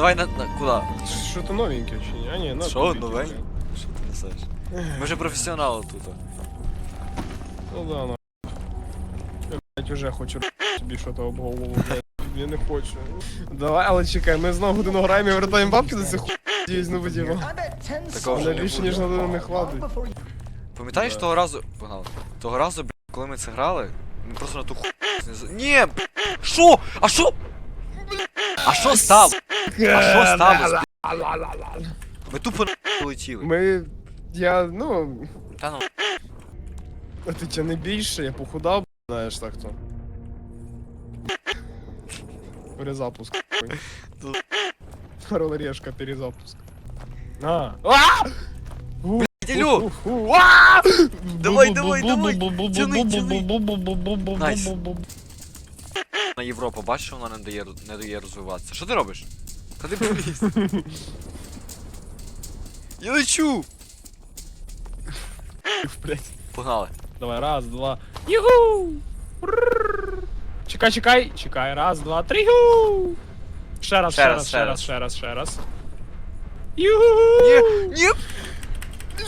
Давай на, на куди? Що то новеньке чи ні? А ні, на Що, кубики, новеньке? блядь. Що ти несеш? Ми вже професіонали тут. Ну да, на. Я, блядь, уже хочу тобі що то об голову, блядь. Я не хочу. Давай, але чекай, ми знову годину граємо і вертаємо бабки за цю хуй. Не будемо. Такого вже не більше, буде. ніж на годину не хватить. Пам'ятаєш того разу. Погнали. Того разу, блядь, коли ми це грали, ми просто на ту ху. знизу- Ні! б***ь, Що? А що? А що стало? А що сталося? блядь? Ми тупо полетіли. Ми. Я, ну. Та ну. А ти чого не більше, я похудав, знаєш так то. Перезапуск. Ну. Ролерешка, перезапуск. А! А! У, Ділю! у, у, а! Давай, давай, давай! Тяни, тяни! Найс. На Європу, бачиш, вона не дає, не дає розвиватися. Що ти робиш? Та ти поліз. Я лечу! Блядь. Погнали. Давай, раз, два. Рррррр. Чекай, чекай, чекай, раз, два, три. Ю! Ще раз, Ще ще раз, ще раз. ще раз, ще раз. Юху! Ні!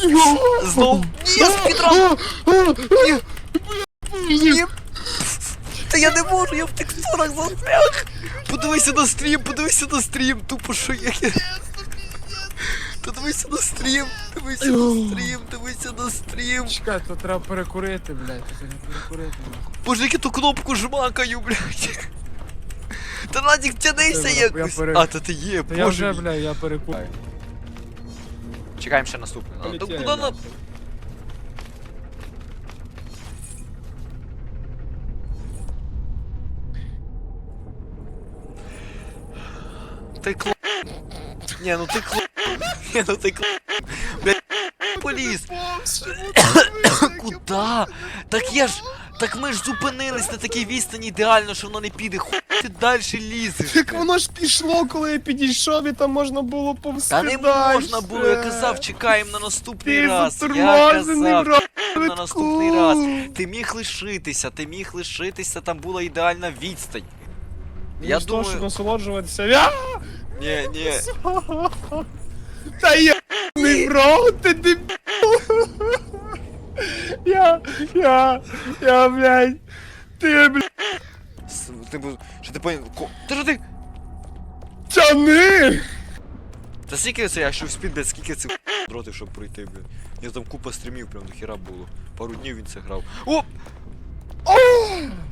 Ні! Знов! Ні, спідран! Ні! Ні! Та я не можу, я в текстурах застряг! Подивися на стрім, подивися на стрім, тупо що є. Подивися на стрім, дивися на стрім, дивися на стрім. Чекай, то треба перекурити, блядь, то треба перекурити. Боже, як я ту кнопку жмакаю, блядь. Та Надік, тянися Я- я якось. пере- А, та ти є, Та я боже. вже, мій. бля, я перекурю. Чекаємо ще наступне. А, та Полетіли, куди на... нахуй. Ти кло... Ні, ну ти кло... Ні, ну ти кло... Блядь, поліз. Куда? Так я ж... Так ми ж зупинились на такій відстані ідеально, що воно не піде. Хуй ти далі лізеш. Так воно ж пішло, коли я підійшов, і там можна було повсти Та не дальше. можна було, я казав, чекаємо на наступний Ти раз. Я казав, на наступний раз. Ти міг лишитися, ти міг лишитися, там була ідеальна відстань. Я Я думаю... щоб думаю... насолоджуватися. Я... Ні, ні. Та я не бро, ти дебіл. Я, я, я, блядь. Ти, блядь, С- Ти бу... Що ти поняв? Ко... Та що ти? тяни! Та скільки це, якщо в спід, блядь, скільки це дротів, щоб пройти, блядь. Я там купа стрімів прям до хіра було. Пару днів він це грав. О! О!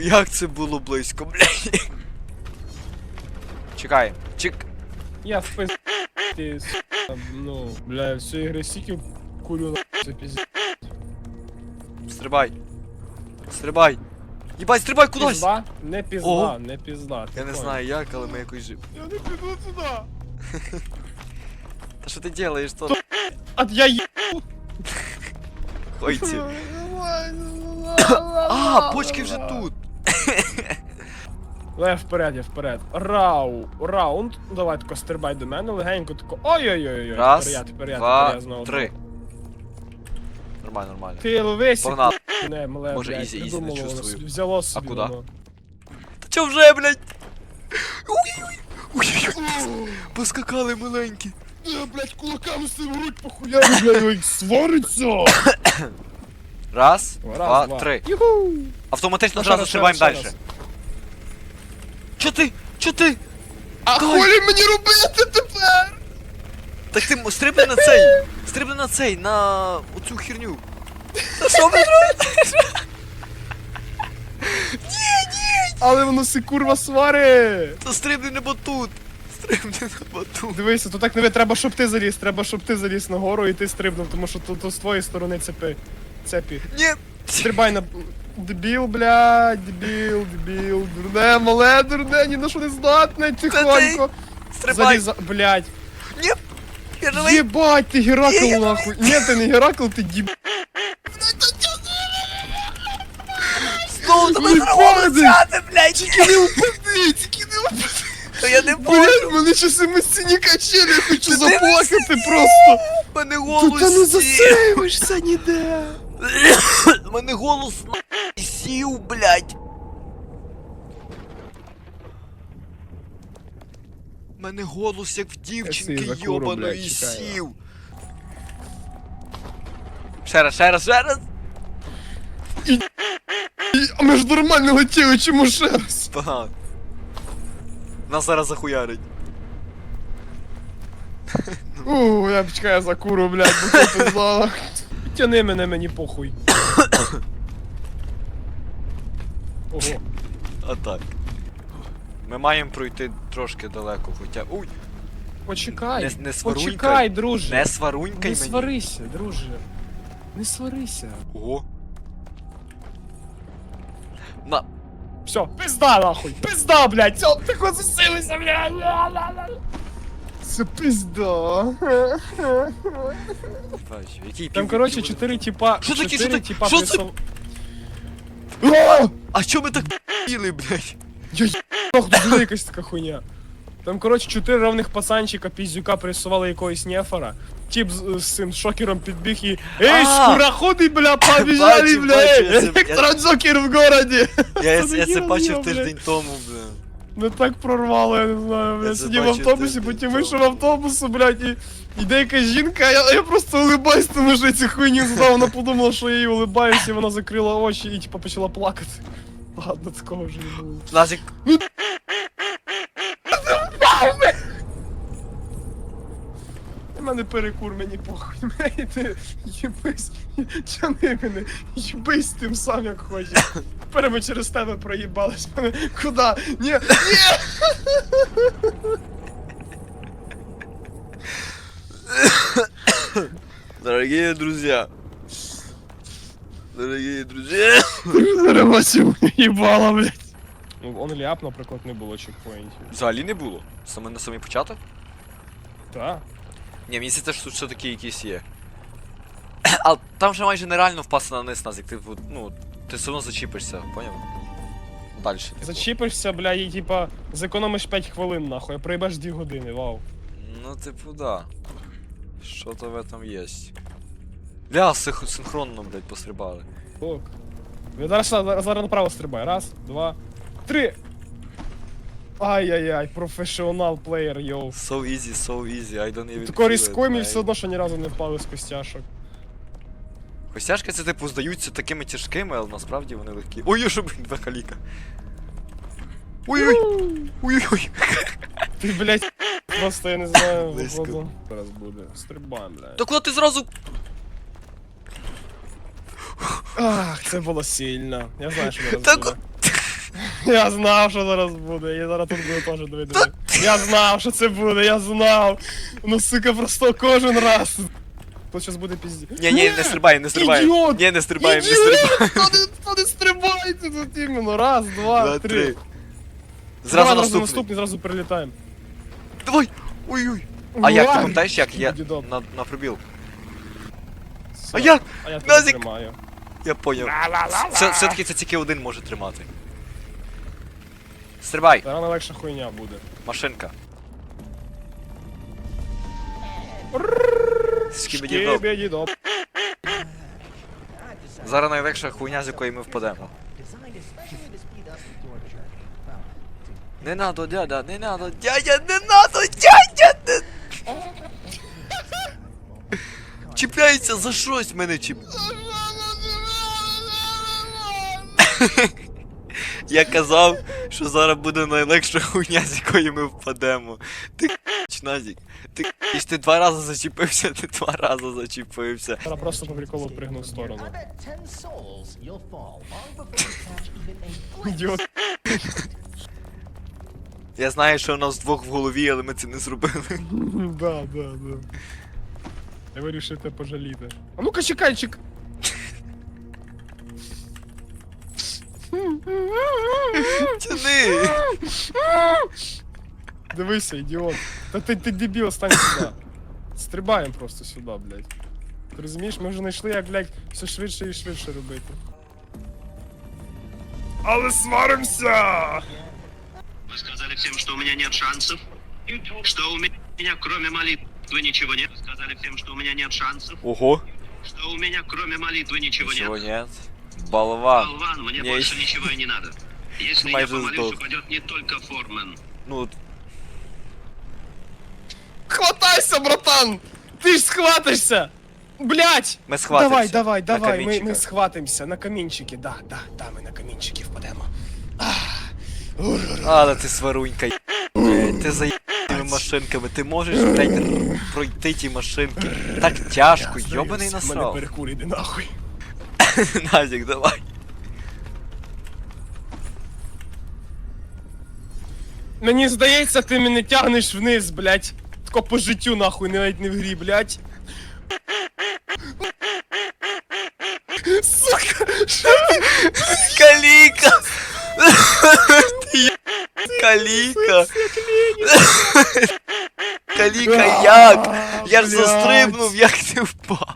Як це було близько, блядь. Чекай. Чек. Я в пиз... Ти, ну, бля, всі ігри сіків курю на це пиздец. Стрибай. Стрибай. Єбать, стрибай кудись! Пізда? Не пізда, О! не пізда. Я не знаю як, але ми якось жив. Я не піду туди. Та що ти делаєш, то? А я є... Ойці. А, почки вже тут. Ле вперед, я вперед. Рау, раунд. Ну, Давай тако стрибай до мене, легенько тако. Ой-ой-ой. Раз, тепер я, тепер я, два, тепер я знову. три. Нормально, нормально. Ти ловись. Погнали. Не, мале, Може, блядь, ізі, ізі, не воно чувствую. собі, Взяло собі куди? воно. Та чо вже, блядь? Ой-ой-ой. Ой-ой-ой. Поскакали маленькі. Я, блядь, кулаками себе в грудь похуярю, блядь, ой, свариться. Раз, два, два. три. Юху. Автоматично Ну, ще одразу раз, ще раз, далі. раз. Чо ти? Чо ти? А Дай. холі мені робити тепер? Так ти м- стрибни на цей. Стрибни на цей, на оцю херню. Та що ви робите? Але воно си курва свари. Та стрибни на батут. Стрибни на батут. Дивися, то так не ви- треба, щоб ти заліз, треба, щоб ти заліз нагору і ти стрибнув, тому що то, то з твоєї сторони цепи. Цепі. Ні. Стрибай на. Дебіл, блядь, дебіл, дебіл, дурне, мале, дурне, ні на що не здатне, тихонько. Стрибай. Заліза, блядь. Ні. Я живий. Єбать, ти Геракл я нахуй. Ні, ти не Геракл, ти діб. Знову тебе Не зробили падай. взяти, блядь. Тільки не упади, тільки не упади. Та я не можу. Блядь, мене щось емоційні качелі, я хочу Ти заплакати просто. У мене Тут голос та не сів. засейвишся ніде. Мене голос сів, блядь. Мене голос як в дівчинки йобаної сів. Ще раз, ще раз, ще раз. А ми ж нормально летіли, чому ще раз? Погано. Нас зараз захуярить. У, я б чекаю за куру, блядь, бо це пиздала. Тяни мене, мені похуй. Ого. А так. Ми маємо пройти трошки далеко, хоча. Уй! Почекай. Не- не сварунькай. Почекай, друже. Не сварунькай Не мені. сварися, друже. Не сварися. Ого. На. Все, пизда нахуй, пизда, блядь, все, от засилися, блядь. Це пизда. Бачу, який Там, пів- короче, пів- чотири типа. Що таке, чотири що таке? типа Що це? А! А чо ми так піли, блядь? Я ебах, тут була якась така хуйня. Там, коротше, чотири равних пацанчика піздюка присували якогось нефора. Тіп з, з цим шокером підбіг і Ей, А! скураходи, бля, побіжали, Бачу, бля! бачу, я це- Електроджокер в городі! Я, я, Це я бачив тиждень тому, бля. Me так прорвало, я не знаю, Я Сидів в автобусі, потім вийшов в автобусу, блядь, і йде якась жінка, а я, я просто улибаюсь, тому що я цю хуйню знав, вона подумала, що я їй улибаюсь, і вона закрила очі і типа почала плакати. Ладно, такого вже не було. Назік. У мене перекур, мені похуй. Мені їбись, чани мене, їбись тим сам, як хочеш. Тепер ми через тебе проїбались. Мене куди? Ні, ні! Дорогие друзья. Дорогие друзья. Заревасів їбала, блядь. Ну, он ляп, наприклад, не було чекпоінтів. Взагалі не було. Саме на самий початок? Так. Ні, мені здається, що тут все-таки якісь є. А там же майже нереально впасти на низ, Назік. Ти, ну, ти все одно зачіпишся, поняв? Дальше. типу. Зачіпишся, бля, і типа зекономиш 5 хвилин, нахуй, а проїбеш 2 години, вау. Ну, типу, да. Що-то в этом есть. Ля, синхронно, блядь, пострибали. Ок. Зараз, зараз, зараз направо стрибай. Раз, два, три. Ай-яй-яй, професіонал плеєр, йоу. So easy, so easy, I don't even Тако різкуємо і все одно, що ні разу не впали з костяшок. Костяшки це типу здаються такими тяжкими, але насправді вони легкі. Ой, що блін, два каліка. Ой-ой! Ой-ой! Ти, блядь, просто я не знаю, Близько. походу. Зараз буде. Стрибаємо, блядь. Та куди ти зразу. Ах, це було сильно. Я знаю, що зараз буде. Я знав, що зараз буде. Я зараз тут буду теж дивитися. Я знав, що це буде, я знав. Ну, сука, просто кожен раз. Тут зараз буде пізді. Ні, ні, не стрибай, не стрибай. Ідіот! Ні, не стрибай, не стрибай. Хто не, стрибайте тут іменно? Раз, два, три. Зразу на наступний. наступний, зразу прилітаємо. Давай! Ой-ой! А як ти пам'ятаєш, як я на, на пробіл? А як? А я тебе тримаю. Я поняв. Все-таки це тільки один може тримати. Стрибай, Зараз легша хуйня буде. машинка. Скібіді-доп. Шкібіді-доп. Зараз найлегша хуйня, з якої ми впадемо. Не надо, дядя, не надо, дядя, не надо, дядя, не... Чіпляється за щось мене чіп. Я казав, що зараз буде найлегша хуйня, з якої ми впадемо. Ти Назік. Ти к***ч, ти два рази зачепився, ти два рази зачепився. Зараз просто по приколу пригнув в сторону. I bet 10 souls you'll fall long before you catch even a glimpse Ідіот. Я знаю, що у нас двох в голові, але ми це не зробили. Да, да, да. Я вирішив тебе пожаліти. А ну-ка чекай, чек. Тяни! Дивися, ідіот. Та ти, ти дебіл, стань сюди. Стрибаємо просто сюди, блядь. Ти розумієш, ми вже знайшли, як, блядь, все швидше і швидше робити. Але сваримося! Вы сказали всем, что у меня нет шансов? Что у меня, кроме молитвы, ничего нет? Вы сказали всем, что у меня нет шансов? Ого! Что у меня, кроме молитвы, ничего Ничего нет? нет. Болван. Болван, мне Не, больше ещё- ничего и не надо. Если я Майже помолюсь, сдох. упадет не только Форман. Ну, хватайся, братан! Ти ж схватишся! Блять! Ми схватимся. Давай, давай, На давай, ми, ми камінчиках. схватимся на камінчики, да, да, да, ми на камінчики впадемо. Але ти сварунька, й- блядь, ти за тими машинками, ти можеш, блядь, пройти ті машинки. Так тяжко, йобаний Мене насрав. перекур, іди нахуй. Назік, давай. Мені здається, ти мене тягнеш вниз, блять. Тако по життю нахуй, навіть не в грі, блять. Сука! Каліка! Каліка! Каліка, як? Я ж застрибнув, як ти впав?